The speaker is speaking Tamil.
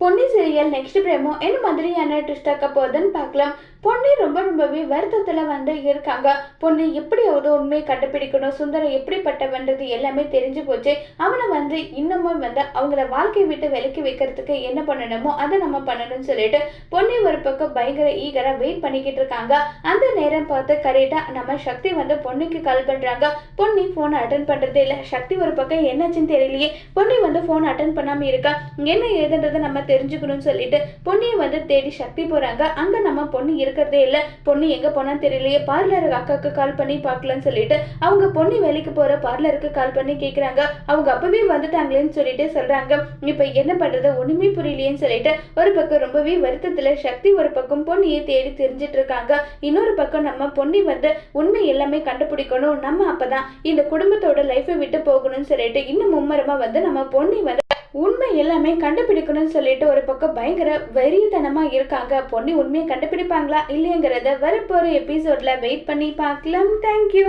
பொன்னி சீரியல் நெக்ஸ்ட் பிரேமோ என்ன மாதிரியான ட்விஸ்டாக்க போகுதுன்னு பார்க்கலாம். பொன்னி ரொம்ப ரொம்பவே வருத்தத்தில் வந்து இருக்காங்க. பொண்ணு எப்படியாவது உண்மையை கண்டுபிடிக்கணும். சுந்தரம் எப்படிப்பட்டவன்றது எல்லாமே தெரிஞ்சு போச்சு. அவனை வந்து இன்னமும் வந்து அவங்கள வாழ்க்கையை விட்டு விலக்கி வைக்கிறதுக்கு என்ன பண்ணணுமோ அதை நம்ம பண்ணணும்னு சொல்லிட்டு பொன்னி ஒரு பக்கம் பயங்கர ஈகராக வெயிட் பண்ணிக்கிட்டு இருக்காங்க. அந்த நேரம் பார்த்து கரெக்டாக நம்ம சக்தி வந்து பொண்ணுக்கு கால் பண்ணுறாங்க பொன்னி ஃபோன் அட்டன் பண்ணுறதே இல்லை. சக்தி ஒரு பக்கம் என்னாச்சுன்னு தெரியலையே. பொன்னி வந்து ஃபோன் அட்டன் பண்ணாமல் இருக்கா? என்ன ஏதுன்றதை நம்ம தெரிஞ்சுக்கணும்னு சொல்லிட்டு பொண்ணியை வந்து தேடி சக்தி போறாங்க. அங்க நம்ம பொண்ணு இருக்கிறதே இல்லை. பொண்ணு எங்க போனான்னு தெரியலையே. பார்லர் அக்காவுக்கு கால் பண்ணி பார்க்கலாம்னு சொல்லிட்டு அவங்க பொண்ணு வேலைக்கு போற பார்லருக்கு கால் பண்ணி கேட்குறாங்க அவங்க அப்பவே வந்துட்டாங்களேன்னு சொல்லிட்டு சொல்றாங்க. இப்போ என்ன பண்றது? ஒண்ணுமே புரியலையேன்னு சொல்லிட்டு ஒரு பக்கம் ரொம்பவே வருத்தத்துல சக்தி ஒரு பக்கம் பொண்ணியை தேடி தெரிஞ்சிட்டு இருக்காங்க. இன்னொரு பக்கம் நம்ம பொண்ணி வந்து உண்மை எல்லாமே கண்டுபிடிக்கணும். நம்ம அப்பதான் இந்த குடும்பத்தோட லைஃபை விட்டு போகணும்னு சொல்லிட்டு இன்னும் மும்மரமா வந்து நம்ம பொண்ணி வந்து உண்மை எல்லாமே கண்டுபிடிக்கணும்னு சொல்லிட்டு ஒரு பக்கம் பயங்கர வெறியத்தனமா இருக்காங்க. பொண்ணு உண்மையை கண்டுபிடிப்பாங்களா இல்லையங்கிறத வரப்போற எபிசோட்ல வெயிட் பண்ணி பார்க்கலாம். தேங்க்யூ